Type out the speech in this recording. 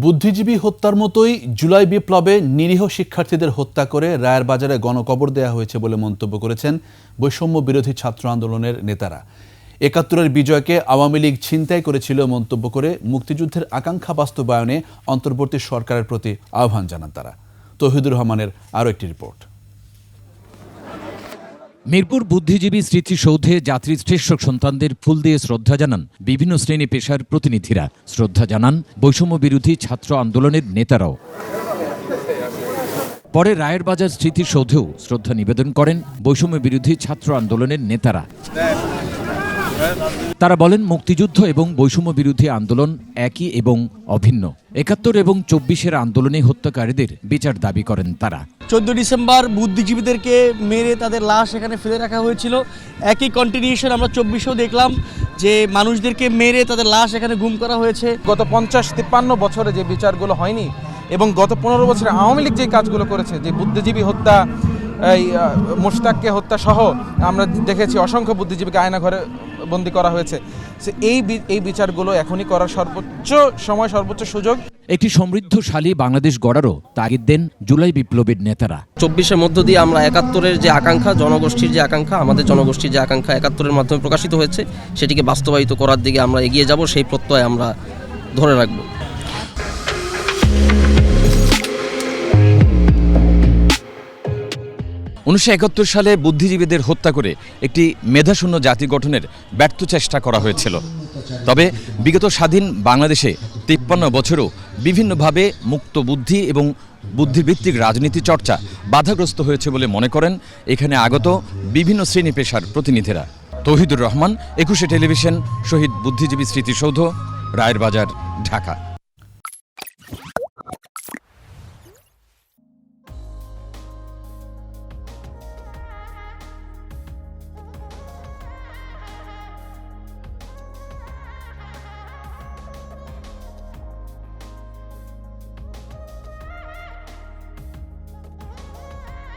বুদ্ধিজীবী হত্যার মতোই জুলাই বিপ্লবে নিরীহ শিক্ষার্থীদের হত্যা করে রায়ের বাজারে গণকবর দেয়া হয়েছে বলে মন্তব্য করেছেন বৈষম্য বিরোধী ছাত্র আন্দোলনের নেতারা। একাত্তরের বিজয়কে আওয়ামী লীগ ছিনতাই করেছিল মন্তব্য করে মুক্তিযুদ্ধের আকাঙ্ক্ষা বাস্তবায়নে অন্তর্বর্তী সরকারের প্রতি আহ্বান জানান তারা। তহিদুর রহমানের আরও একটি রিপোর্ট। মিরপুর বুদ্ধিজীবী স্মৃতিসৌধে যাত্রী শ্রেষ্ঠ সন্তানদের ফুল দিয়ে শ্রদ্ধা জানান বিভিন্ন শ্রেণি পেশার প্রতিনিধিরা। শ্রদ্ধা জানান বৈষম্য বিরোধী ছাত্র আন্দোলনের নেতারাও। পরে রায়ের বাজার স্মৃতিসৌধেও শ্রদ্ধা নিবেদন করেন বৈষম্য বিরোধী ছাত্র আন্দোলনের নেতারা। তারা বলেন মুক্তিযুদ্ধ এবং বৈষম্য বিরোধী আন্দোলন একই এবং অভিন্ন। একাত্তর এবং চব্বিশের আন্দোলনে হত্যাকারীদের বিচার দাবি করেন তারা। চোদ্দ ডিসেম্বর বুদ্ধিজীবীদেরকে মেরে তাদের লাশ এখানে ফেলে রাখা হয়েছিল। একই কন্টিনিউশন আমরা চব্বিশেও দেখলাম যে মানুষদেরকে মেরে তাদের লাশ এখানে গুম করা হয়েছে। গত পঞ্চাশ তিপ্পান্ন বছরে যে বিচারগুলো হয়নি এবং গত পনেরো বছরে আওয়ামী লীগ যে কাজগুলো করেছে যে বুদ্ধিজীবী হত্যা এই মোশতাককে হত্যা সহ আমরা দেখেছি অসংখ্য বুদ্ধিজীবীকে আয়না ঘরে বন্দি করা হয়েছে। সে এই বি- এই বিচারগুলো এখনই করার সর্বোচ্চ সময় সর্বোচ্চ সুযোগ। একটি সমৃদ্ধশালী বাংলাদেশ গড়ারও তাগিদ দেন জুলাই বিপ্লবের নেতারা। চব্বিশের মধ্য দিয়ে আমরা একাত্তরের যে আকাঙ্ক্ষা জনগোষ্ঠীর যে আকাঙ্ক্ষা আমাদের জনগোষ্ঠীর যে আকাঙ্ক্ষা একাত্তরের মাধ্যমে প্রকাশিত হয়েছে সেটিকে বাস্তবায়িত করার দিকে আমরা এগিয়ে যাব সেই প্রত্যয় আমরা ধরে রাখব। উনিশশো একাত্তর সালে বুদ্ধিজীবীদের হত্যা করে একটি মেধাশূন্য জাতি গঠনের ব্যর্থ চেষ্টা করা হয়েছিল। তবে বিগত স্বাধীন বাংলাদেশে তিপ্পান্ন বছরও বিভিন্নভাবে মুক্ত বুদ্ধি এবং বুদ্ধিভিত্তিক রাজনীতি চর্চা বাধাগ্রস্ত হয়েছে বলে মনে করেন এখানে আগত বিভিন্ন শ্রেণি পেশার প্রতিনিধিরা। তৌহিদুর রহমান, একুশে টেলিভিশন, শহীদ বুদ্ধিজীবী স্মৃতিসৌধ রায়ের বাজার ঢাকা।